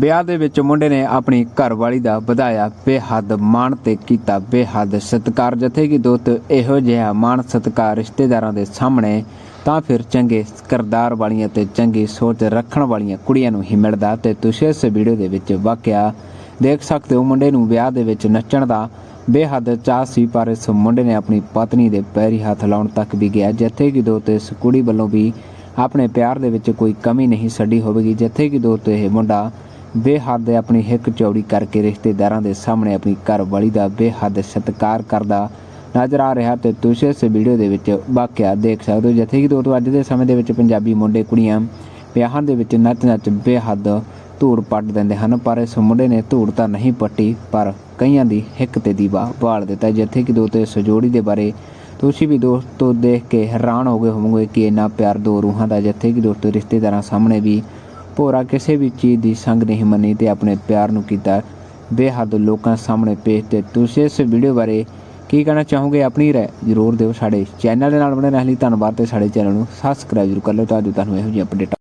ਵਿਆਹ ਦੇ ਵਿੱਚ ਮੁੰਡੇ ਨੇ ਆਪਣੀ ਘਰਵਾਲੀ ਦਾ ਵਧਾਇਆ ਬੇਹੱਦ ਮਾਣ ਤੇ ਕੀਤਾ ਬੇਹੱਦ ਸਤਿਕਾਰ। ਜਥੇ ਕਿ ਦੋਸਤ ਇਹੋ ਜਿਹਾ ਮਾਣ ਸਤਿਕਾਰ ਰਿਸ਼ਤੇਦਾਰਾਂ ਦੇ ਸਾਹਮਣੇ, ਤਾਂ ਫਿਰ ਚੰਗੇ ਕਿਰਦਾਰ ਵਾਲੀਆਂ ਤੇ ਚੰਗੀ ਸੋਚ ਰੱਖਣ ਵਾਲੀਆਂ ਕੁੜੀਆਂ ਨੂੰ ਹੀ ਮਿਲਦਾ ਤੇ ਤੁਸੀਂ ਇਸ ਵੀਡੀਓ ਦੇ ਵਿੱਚ ਵਾਕਿਆ ਦੇਖ ਸਕਦੇ ਹੋ ਮੁੰਡੇ ਨੂੰ ਵਿਆਹ ਦੇ ਵਿੱਚ ਨੱਚਣ ਦਾ ਬੇਹੱਦ ਚਾਹ ਸੀ, ਪਰ ਇਸ ਮੁੰਡੇ ਨੇ ਆਪਣੀ ਪਤਨੀ ਦੇ ਪੈਰੀ ਹੱਥ ਲਾਉਣ ਤੱਕ ਵੀ ਗਿਆ। ਜਿੱਥੇ ਕਿ ਦੋਸਤ ਇਸ ਕੁੜੀ ਵੱਲੋਂ ਵੀ ਆਪਣੇ ਪਿਆਰ ਦੇ ਵਿੱਚ ਕੋਈ ਕਮੀ ਨਹੀਂ ਛੱਡੀ ਹੋਵੇਗੀ। ਜਿੱਥੇ ਕਿ ਦੋਸਤ ਇਹ ਮੁੰਡਾ ਬੇਹੱਦ ਆਪਣੀ ਹਿੱਕ ਚੌੜੀ ਕਰਕੇ ਰਿਸ਼ਤੇਦਾਰਾਂ ਦੇ ਸਾਹਮਣੇ ਆਪਣੀ ਘਰਵਾਲੀ ਦਾ ਬੇਹੱਦ ਸਤਿਕਾਰ ਕਰਦਾ ਨਜ਼ਰ ਆ ਰਿਹਾ ਤੇ ਤੁਸੀਂ ਇਸ ਵੀਡੀਓ ਦੇ ਵਿੱਚ ਵਾਕਿਆ ਦੇਖ ਸਕਦੇ ਹੋ, ਜਿੱਥੇ ਕਿ ਦੋਸਤੋ ਅੱਜ ਦੇ ਸਮੇਂ ਦੇ ਵਿੱਚ ਪੰਜਾਬੀ ਮੁੰਡੇ ਕੁੜੀਆਂ ਵਿਆਹਾਂ ਦੇ ਵਿੱਚ ਨੱਚ ਨੱਚ ਬੇਹੱਦ ਧੂੜ ਪੱਟ ਦਿੰਦੇ ਹਨ, ਪਰ ਇਸ ਮੁੰਡੇ ਨੇ ਧੂੜ ਤਾਂ ਨਹੀਂ ਪੱਟੀ, ਪਰ ਕਈਆਂ ਦੀ ਹਿੱਕ ਤੇ ਦੀਵਾ ਬਾਲ ਦਿੱਤਾ, ਜਿੱਥੇ ਕਿ ਦੋਸਤੋ ਇਸ ਜੋੜੀ ਦੇ ਬਾਰੇ ਤੁਸੀਂ ਵੀ ਦੋਸਤੋ ਦੇਖ ਕੇ ਹੈਰਾਨ ਹੋ ਗਏ ਹੋਵੋਗੇ ਕਿ ਇੰਨਾ ਪਿਆਰ ਦੋ ਰੂਹਾਂ ਦਾ, ਜਿੱਥੇ ਕਿ ਦੋਸਤੋ ਰਿਸ਼ਤੇਦਾਰਾਂ ਸਾਹਮਣੇ ਵੀ ਭੋਰਾ ਕਿਸੇ ਵੀ ਚੀਜ਼ ਦੀ ਸੰਗ ਨਹੀਂ ਮੰਨੀ ਤੇ ਆਪਣੇ ਪਿਆਰ ਨੂੰ ਕੀਤਾ। ਬੇਹੱਦ ਲੋਕਾਂ ਸਾਹਮਣੇ ਪੇਸ਼ ਤੇ ਤੁਸੀਂ ਇਸ ਵੀਡੀਓ ਬਾਰੇ ਕੀ ਕਹਿਣਾ ਚਾਹੋਗੇ ਆਪਣੀ ਰਾਏ ਜ਼ਰੂਰ ਦਿਓ ਸਾਡੇ ਚੈਨਲ ਦੇ ਨਾਲ ਬਣੇ ਰਹਿਣ ਲਈ ਧੰਨਵਾਦ ਤੇ ਸਾਡੇ ਚੈਨਲ ਨੂੰ ਸਬਸਕ੍ਰਾਈਬ ਜ਼ਰੂਰ ਕਰ ਲਓ ਤਾਂ ਜੋ ਤੁਹਾਨੂੰ ਇਹੋ ਜਿਹੀ ਅਪਡੇਟ